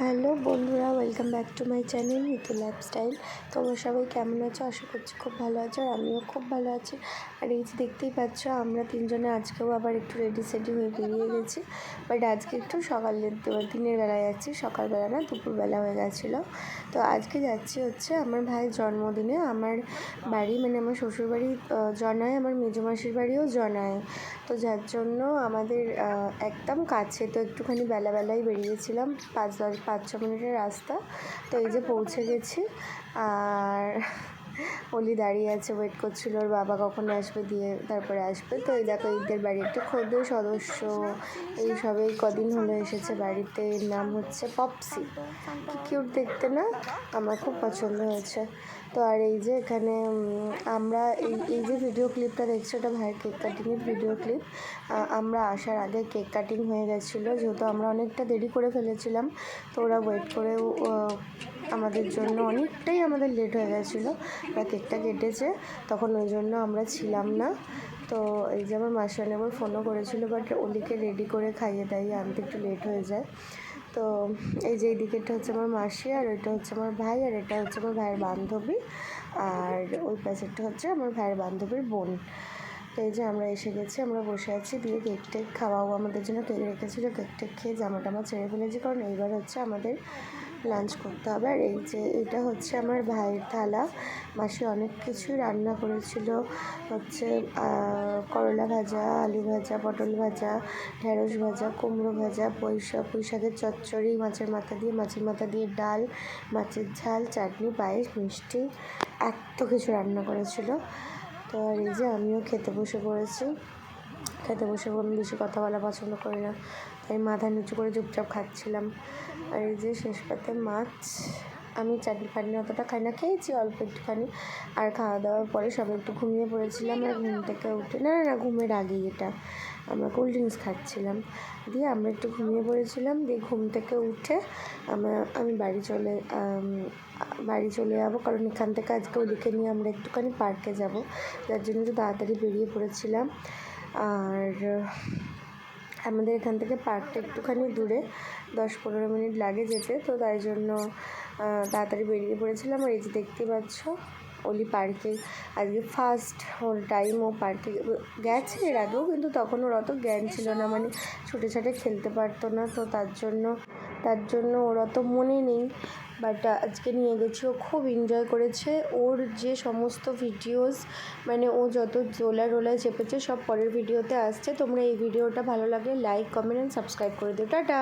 Hello বন্ধুরা welcome back to my channel Mitu lifestyle তোমরা সবাই কেমন আছো? আশা করছি খুব ভালো আছো আর আমিও খুব ভালো আছি। আর এই যে দেখতেই পাচ্ছ, আমরা তিনজনে আজকেও আবার একটু রেডি সেডি হয়ে বেরিয়ে গেছি। বাট আজকে একটু সকালের দিনের বেলায় যাচ্ছি সকালবেলা না, দুপুরবেলা হয়ে গেছিল। তো আজকে যাচ্ছি হচ্ছে আমার ভাইয়ের জন্মদিনে। আমার বাড়ি মানে আমার শ্বশুরবাড়ি জনায়, আমার মেজো মাসির বাড়িও জনায়। তো যার জন্য আমাদের একদম কাছে, তো একটুখানি বেলাবেলাই বেরিয়েছিলাম। পাঁচ দশ পাঁচ ছ মিনিটের রাস্তা। তো এই যে পৌঁছে গেছি। আর অলি দাঁড়িয়ে আছে ওয়েট করছিল, ওর বাবা কখন আসবে, দিয়ে তারপরে আসবে। তো এই দেখো, ঈদের বাড়ি একটা খোদের সদস্য। এই সবেই কদিন হলো এসেছে, বাড়িতে এর নাম হচ্ছে পপসি। কি কিউট দেখতে না? আমার খুব পছন্দ হয়েছে। তো আর এই যে এখানে আমরা এই এই যে ভিডিও ক্লিপটা দেখছি ওটা ভাইয়ের কেক কাটিংয়ের ভিডিও ক্লিপ আমরা আসার আগে কেক কাটিং হয়ে গেছিল, যেহেতু আমরা অনেকটা দেরি করে ফেলেছিলাম, তো ওরা ওয়েট করেও আমাদের জন্য অনেকটাই আমাদের লেট হয়ে গেছিল। ওরা কেকটা কেটেছে, তখন ওই জন্য আমরা ছিলাম না। তো এই যে আমার মাসি অনেকবার ফোনও করেছিল বাট ওদিকে রেডি করে খাইয়ে দাইয়ে আনতে একটু লেট হয়ে যায়। তো এই যে এই দিকেরটা হচ্ছে আমার মাসি, আর ওইটা হচ্ছে আমার ভাই, আর এটা হচ্ছে আমার ভাইয়ের বান্ধবী, আর ওই পাশেরটা হচ্ছে আমার ভাইয়ের বান্ধবীর বোন। তো এই যে আমরা এসে গেছি, আমরা বসে আছি, দিয়ে কেক টেক খাওয়াও আমাদের জন্য কেক রেখেছিলো, কেক টেক খেয়ে জামা টামা ছেড়ে ফেলেছি, কারণ এইবার হচ্ছে আমাদের লাঞ্চ করতে হবে। আর এই যে এটা হচ্ছে আমার ভাইয়ের থালা। মাসি অনেক কিছুই রান্না করেছিল। হচ্ছে করলা ভাজা, আলু ভাজা, পটল ভাজা, ঢেঁড়স ভাজা, কুমড়ো ভাজা পয়সা পুঁইশাকের চচ্চড়ি, মাছের মাথা দিয়ে, মাছের মাথা দিয়ে ডাল, মাছের ঝাল, চাটনি, পায়েস, মিষ্টি, এত কিছু রান্না করেছিল। তো আর এই যে আমিও খেতে বসে পড়েছি। খেতে বসে আমি বেশি কথা বলা পছন্দ করি না। তাই মাথা নিচু করে চুপচাপ খাচ্ছিলাম। আর এই যে শেষ পাতে মাছ, আমি চাটনি ফাটনি অতটা খাই না, খেয়েছি অল্প একটুখানি। আর খাওয়া দাওয়ার পরে সবাই একটু ঘুমিয়ে পড়েছিলাম আর ঘুম থেকে উঠে না না ঘুমের আগেই এটা। আমরা কোল্ড ড্রিঙ্কস খাচ্ছিলাম। দিয়ে আমরা একটু ঘুমিয়ে পড়েছিলাম, দিয়ে ঘুম থেকে উঠে আমরা আমি বাড়ি চলে বাড়ি চলে যাব। কারণ এখান থেকে আজকে ওদিকে নিয়ে আমরা একটুখানি পার্কে যাব। যার জন্য একটু তাড়াতাড়ি বেরিয়ে পড়েছিলাম। আর আমাদের এখান থেকে পার্কটা একটুখানি দূরে, দশ পনেরো মিনিট লাগে যেতে, তো তাই জন্য তাড়াতাড়ি বেরিয়ে পড়েছিলাম। আর এই যে দেখতে পাচ্ছ, অলি পার্কে, আজকে ফার্স্ট হোল টাইম ও পার্কে গেছে এর আগেও, কিন্তু তখন ওর অত জ্ঞান ছিল না মানে ছুটে ছাটে খেলতে পারতো না, তো তার জন্য তার জন্য ওর অত মনে নেই। বাট আজকে নিয়ে গেছি, ও খুব এনজয় করেছে। ওর যে সমস্ত ভিডিওস মানে ও যত জোলা রোলা চেপেছে, সব পরের ভিডিওতে আসছে। তোমরা এই ভিডিওটা ভালো লাগলে লাইক কমেন্ট অ্যান্ড সাবস্ক্রাইব করে দিও। টাটা!